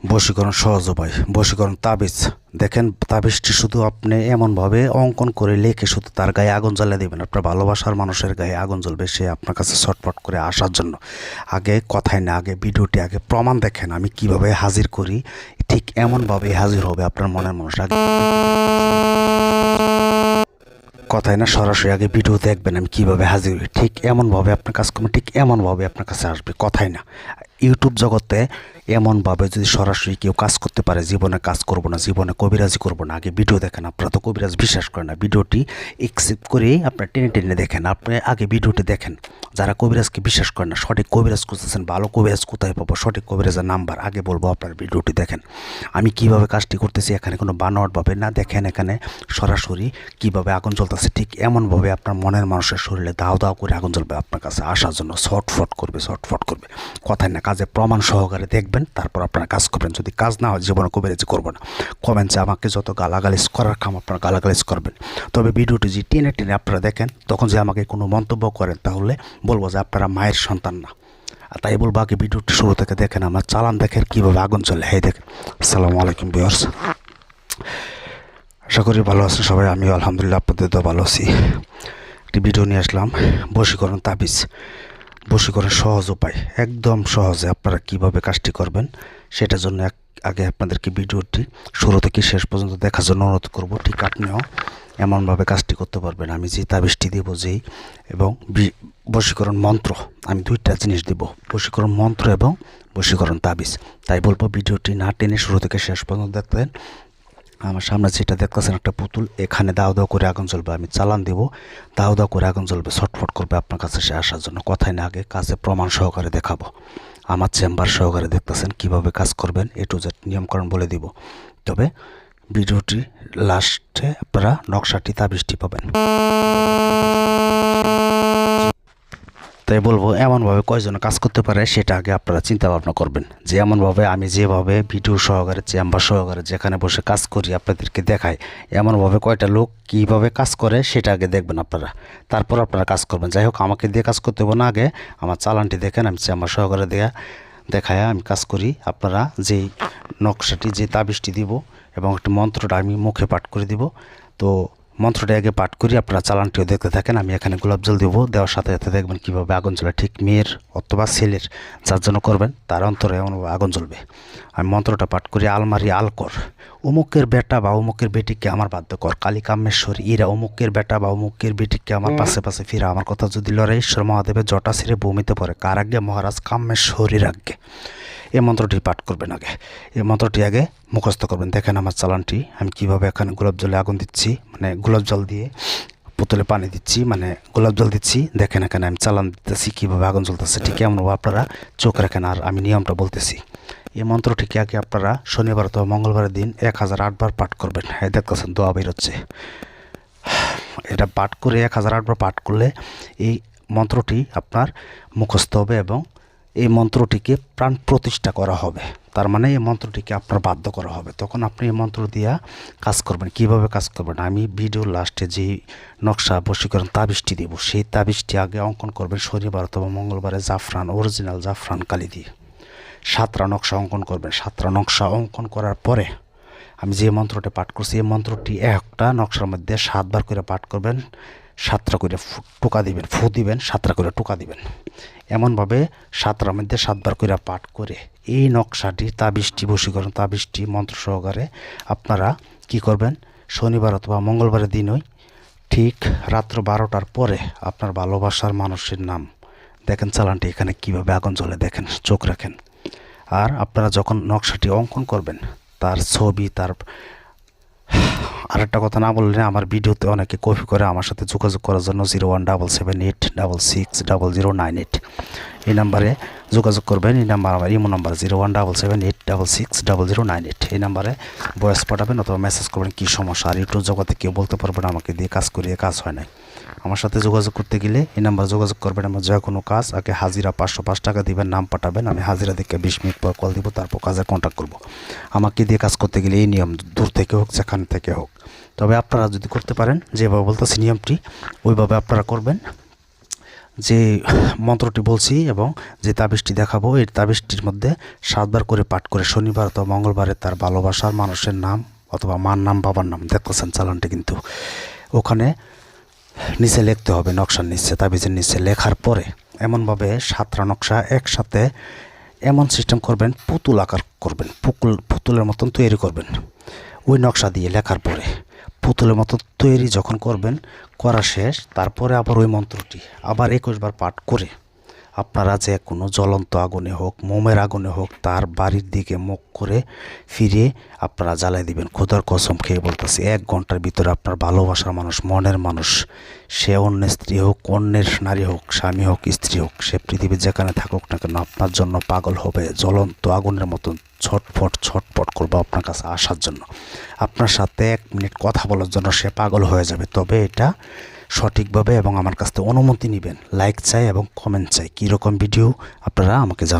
বশীকরণ সহজ উপায়, বশীকরণ তাবিজ। দেখেন, তাবিজটি শুধু আপনি এমনভাবে অঙ্কন করে লিখে শুধু তার গায়ে আগুন জ্বালিয়ে দেবেন। আপনার ভালোবাসার মানুষের গায়ে আগুন জ্বলবে, সে আপনার কাছে ছটফট করে আসার জন্য। আগে কথায় না, আগে ভিডিওটি আগে প্রমাণ দেখেন আমি কীভাবে হাজির করি। ঠিক এমনভাবে হাজির হবে আপনার মনের মানুষ। আগে কথায় না, সরাসরি আগে ভিডিও দেখবেন আমি কীভাবে হাজির হই। ঠিক এমনভাবে আপনার কাজ করবেন ঠিক এমনভাবে আপনার কাছে আসবে কথাই না। ইউটিউব জগতে এমনভাবে যদি সরাসরি কেউ কাজ করতে পারে, জীবনে কাজ করব না, জীবনে কবিরাজি করব না, আগে ভিডিও দেখেন আপনারা তো কবিরাজ বিশ্বাস করেন না, ভিডিওটি একসেপ্ট করেই আপনার টেনে টেনে দেখেন, আপনি আগে ভিডিওটি দেখেন। যারা কবিরাজকে বিশ্বাস করেন না, সঠিক কবিরাজ খুঁজতেছেন, ভালো কবিরাজ কোথায় পাবো, সঠিক কবিরাজের নাম্বার, আগে বলব আপনার ভিডিওটি দেখেন। আমি কীভাবে কাজটি করতেছি, এখানে কোনো বানোয়াটভাবে না দেখেন, এখানে সরাসরি কীভাবে আগুন জ্বলতেছে, ঠিক এমনভাবে আপনার মনের মানুষের শরীরে দাও দাও করে আগুন জ্বলবে, আপনার কাছে আসার জন্য ছটফট করবে ছটফট করবে। কথায় না কাজে প্রমাণ সহকারে দেখবেন, তারপর আপনারা কাজ করবেন। যদি কাজ না হয়, জীবনে কবিরাজি করব না। কমেন্টসে আমাকে যত গালাগালিজ করার কাম, আপনারা গালাগালিজ করবেন। তবে ভিডিওটি যে টেনে টেনে আপনারা দেখেন, তখন যে আমাকে কোনো মন্তব্য করেন, তাহলে বলব যে আপনারা মায়ের সন্তান না। আর তাই বলব, আগে ভিডিওটি শুরু থেকে দেখেন, আমার চালান দেখেন, কীভাবে আগুন চলে হ্যাঁ দেখেন। আসসালামু আলাইকুম বিয়ার্স আশা করি ভালো আছেন সবাই, আমিও আলহামদুলিল্লাহ, আপনাদের তো ভালো আছি। একটি ভিডিও নিয়ে আসলাম, বশীকরণ তাবিজ। বশীকরণ সহজ উপায়, একদম সহজে আপনারা কীভাবে কাজটি করবেন সেটার জন্য এক, আগে আপনাদেরকে ভিডিওটি শুরু থেকে শেষ পর্যন্ত দেখার জন্য অনুরোধ করব, ঠিক আপনিও এমনভাবে কাজটি করতে পারবেন। আমি যে তাবিজটি দেব, যেই এবং বশীকরণ মন্ত্র, আমি দুইটা জিনিস দেব, বশীকরণ মন্ত্র এবং বশীকরণ তাবিজ। তাই বলব ভিডিওটি না টেনে শুরু থেকে শেষ পর্যন্ত দেখতেন আমার সামনে যেটা দেখতেছেন একটা পুতুল, এখানে দাও দাও করে আগুন জ্বলবে, আমি চালান দেবো। দাও দাও করে আগুন জ্বলবে, ছটফট করবে আপনার কাছে সে আসার জন্য। কথাই না আগে কাজে প্রমাণ সহকারে দেখাবো। আমার চেম্বার সহকারে দেখতেছেন কীভাবে কাজ করবেন, এ টু জেড নিয়মকরণ বলে দিব। তবে ভিডিওটি লাস্টে আপনারা নকশাটি তাবিজটি পাবেন। তাই বলব, এমনভাবে কয়জন কাজ করতে পারে সেটা আগে আপনারা চিন্তা ভাবনা করবেন। যে এমনভাবে আমি যেভাবে ভিডিও সহকারে, চেম্বার সহকারে যেখানে বসে কাজ করি আপনাদেরকে দেখাই, এমনভাবে কয়টা লোক কীভাবে কাজ করে সেটা আগে দেখবেন আপনারা। তারপর আপনারা কাজ করবেন। যাই হোক, আমাকে দিয়ে কাজ করতে হবে না আগে। আমার চালানটি দেখেন, আমি চেম্বার সহকারে দেয়া, দেখায় আমি কাজ করি। আপনারা যেই নকশাটি, যে তাবিজটি দিব এবং একটি মন্ত্রটা আমি মুখে পাঠ করে দিব। তো মন্ত্রটা আগে পাঠ করি আপনারা চালানটিও দেখতে থাকেন আমি এখানে গোলাপ জল দেবো। দেওয়ার সাথে সাথে দেখবেন কীভাবে আগুন জ্বলে ঠিক মেয়ের অথবা ছেলের যার জন্য করবেন তার অন্তরে এমনভাবে আগুন জ্বলবে। আমি মন্ত্রটা পাঠ করি আলমারি আলকর অমুকের বেটা বা অমুকের বেটিকে আমার বাধ্য কর। কালী কামেশ্বরী ইরা অমুকের বেটা বা অমুকের বেটিকে আমার পাশে পাশে ফিরা। আমার কথা যদি লড়াই ঈশ্বর মহাদেবের জটা ছেড়ে ভূমিতে পড়ে। কার আগে মহারাজ কামেশ্বরীর আগে এই মন্ত্রটি পাঠ করবেন আগে। এই মন্ত্রটি আগে মুখস্থ করবেন। দেখেন আমার চালানটি, আমি কীভাবে এখানে গোলাপ জলে আগুন দিচ্ছি মানে গোলাপ জল দিয়ে বোতলে পানি দিচ্ছি মানে গোলাপ জল দিচ্ছি। দেখেন এখানে আমি চালান দিতেছি, কীভাবে আগুন জ্বলতেছে, ঠিক এমনভাবে আপনারা চোখ রাখেন। আর আমি নিয়মটা বলতেছি এই মন্ত্রটিকে আগে আপনারা শনিবার অথবা মঙ্গলবারের দিন এক হাজার আটবার পাঠ করবেন। হ্যাঁ দেখতেছেন দোয়া বেরোচ্ছে এটা পাঠ করে এক হাজার আটবার পাঠ করলে এই মন্ত্রটি আপনার মুখস্থ হবে এবং এই মন্ত্রটিকে প্রাণ প্রতিষ্ঠা করা হবে। তার মানে এই মন্ত্রটিকে আপনার বাধ্য করা হবে। তখন আপনি এই মন্ত্র দিয়া কাজ করবেন। কীভাবে কাজ করবেন? আমি ভিডিওর লাস্টে যে নকশা, বশীকরণ তাবিজটি দেব, সেই তাবিজটি আগে অঙ্কন করবেন শনিবার অথবা মঙ্গলবারে জাফরান অরিজিনাল জাফরান কালি দিয়ে। সাতটা নকশা অঙ্কন করবেন। সাতটা নকশা অঙ্কন করার পরে আমি যে মন্ত্রটি পাঠ করছি, এই মন্ত্রটি একটা নকশার মধ্যে সাতবার করে পাঠ করবেন। সাতটা করে টোকা দিবেন, ফু দিবেন, সাতটা করে টোকা দিবেন। এমনভাবে সাতটার মধ্যে সাতবার করে পাঠ করে এই নকশাটি তাবিজটি বশীকরণ তাবিজটি মন্ত্র সহকারে আপনারা কি করবেন? শনিবার অথবা মঙ্গলবারের দিনই ঠিক রাত্র বারোটার পরে আপনার ভালোবাসার মানুষের নাম দেখেন চালানটি এখানে কীভাবে আগুন জ্বলে দেখেন, চোখ রাখেন। আর আপনারা যখন নকশাটি অঙ্কন করবেন, তার ছবি, তার আরেকটা কথা না বললে আমার ভিডিওতে অনেকে কপি করে আমার সাথে যোগাযোগ করার জন্য zero one double seven eight double six double zero nine eight. এই নাম্বারে যোগাযোগ করবেন। এই নাম্বার আমার imo number zero one double seven eight double six double zero nine eight. এই নাম্বারে বয়স পাঠাবেন অথবা মেসেজ করবেন কী সমস্যা, আর ইউটিউব জগতে কেউ বলতে পারবেন আমাকে দিয়ে কাজ করিয়ে কাজ হয় নাই। আমার সাথে যোগাযোগ করতে গেলে এই নাম্বার যোগাযোগ করবেন আমার যে কোনো কাজ, আগে হাজিরা পাঁচশো পাঁচ টাকা দিবেন, নাম পাঠাবেন, আমি হাজিরা দিকে বিশ মিনিট পর কল দিব, তারপর কাজে কন্ট্যাক্ট করব। আমাকে দিয়ে কাজ করতে গেলে এই নিয়ম দূর থেকে হোক, যেখান থেকে হোক। তবে আপনারা যদি করতে পারেন, যেভাবে বলতেছি নিয়মটি, ওইভাবে আপনারা করবেন। যে মন্ত্রটি বলছি এবং যে তাবিজটি দেখাবো, এই তাবিজটির মধ্যে সাতবার করে পাঠ করে শনিবার অথবা মঙ্গলবারে তার ভালোবাসার মানুষের নাম অথবা মার নাম, বাবার নাম দেখতেছেন চালানটি কিন্তু ওখানে নিচে লিখতে হবে, নকশার নিচে, তাবিজের নিচে লেখার পরে। এমনভাবে সাতটা নকশা একসাথে এমন সিস্টেম করবেন, পুতুল আকার করবেন, পুকুল পুতুলের মতন তৈরি করবেন। ওই নকশা দিয়ে লেখার পরে পুতুলের মতন তৈরি যখন করবেন, করা শেষ, তারপরে আবার ওই মন্ত্রটি আবার একুশবার পাঠ করে আপনারা যে কোনো জ্বলন্ত আগুনে হোক, মোমের আগুনে হোক, তার বাড়ির দিকে মুখ করে ফিরে আপনারা জ্বালাই দিবেন। খোদার কসম খেয়ে বলতেছি, এক ঘণ্টার ভিতরে আপনার ভালোবাসার মানুষ, মনের মানুষ, সে অন্যের স্ত্রী হোক, অন্যের নারী হোক, স্বামী হোক, স্ত্রী হোক, সে পৃথিবীর যেখানে থাকুক না কেন, আপনার জন্য পাগল হবে, জ্বলন্ত আগুনের মতন ছটফট ছটফট করব আপনার কাছে আসার জন্য। আপনার সাথে এক মিনিট কথা বলার জন্য সে পাগল হয়ে যাবে, তবে এটা সঠিকভাবে এবং আমার কাছ থেকে অনুমতি নেবেন। লাইক চাই এবং কমেন্ট চাই। কীরকম ভিডিও আপনারা আমাকে